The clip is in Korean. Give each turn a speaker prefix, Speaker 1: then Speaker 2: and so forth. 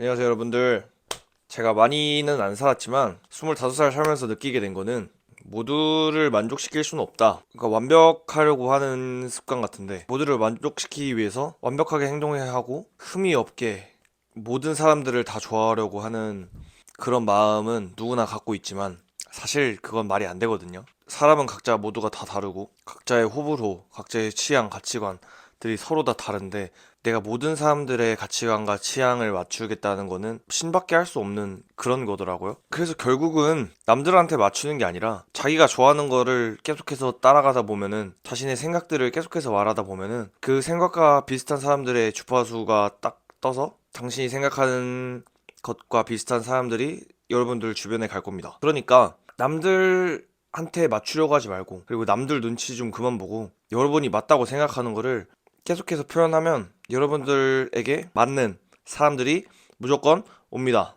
Speaker 1: 안녕하세요 여러분들. 제가 많이는 안 살았지만 25살 살면서 느끼게 된 거는 모두를 만족시킬 수는 없다. 그러니까 완벽하려고 하는 습관 같은데 모두를 만족시키기 위해서 완벽하게 행동해야 하고 흠이 없게 모든 사람들을 다 좋아하려고 하는 그런 마음은 누구나 갖고 있지만 사실 그건 말이 안 되거든요. 사람은 각자 모두가 다 다르고 각자의 호불호 각자의 취향 가치관 들이 서로 다 다른데 내가 모든 사람들의 가치관과 취향을 맞추겠다는 거는 신밖에 할 수 없는 그런 거더라고요. 그래서 결국은 남들한테 맞추는 게 아니라 자기가 좋아하는 거를 계속해서 따라가다 보면은 자신의 생각들을 계속해서 말하다 보면은 그 생각과 비슷한 사람들의 주파수가 딱 떠서 당신이 생각하는 것과 비슷한 사람들이 여러분들 주변에 갈 겁니다. 그러니까 남들 한테 맞추려고 하지 말고 그리고 남들 눈치 좀 그만 보고 여러분이 맞다고 생각하는 거를 계속해서 표현하면 여러분들에게 맞는 사람들이 무조건 옵니다.